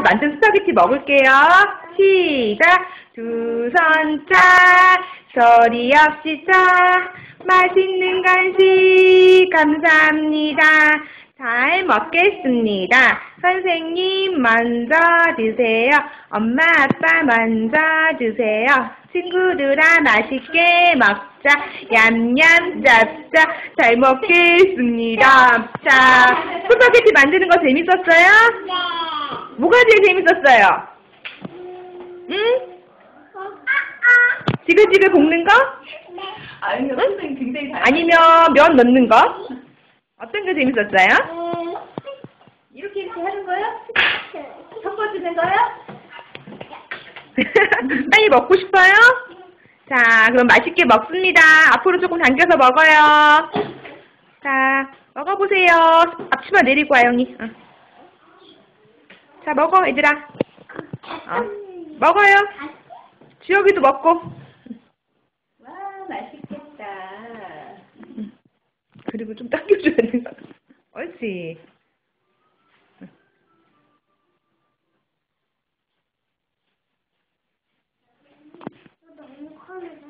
만든 스파게티 먹을게요. 시작. 두 손 짝, 소리 없이 짝, 맛있는 간식 감사합니다. 잘 먹겠습니다. 선생님 먼저 드세요. 엄마 아빠 먼저 드세요. 친구들아 맛있게 먹자. 얌얌 짭짭 잘 먹겠습니다. 자, 스파게티 만드는 거 재밌었어요? 네. 뭐가 제일 재밌었어요? 응? 지글지글 볶는 거? 아니요, 선생님 굉장히 잘. 아니면 면 넣는 거? 어떤 게 재밌었어요? 이렇게 이렇게 하는 거요? 섞어주는 거요? 빨리 먹고 싶어요? 자, 그럼 맛있게 먹습니다. 앞으로 조금 당겨서 먹어요. 자, 먹어보세요. 앞치마 내리고 와, 영이. 어. 자, 먹어, 얘들아. 어. 먹어요. 주혁이도 먹고. 와, 맛있겠다. 그리고 좀 당겨줘야 돼. 옳지. 너무 커서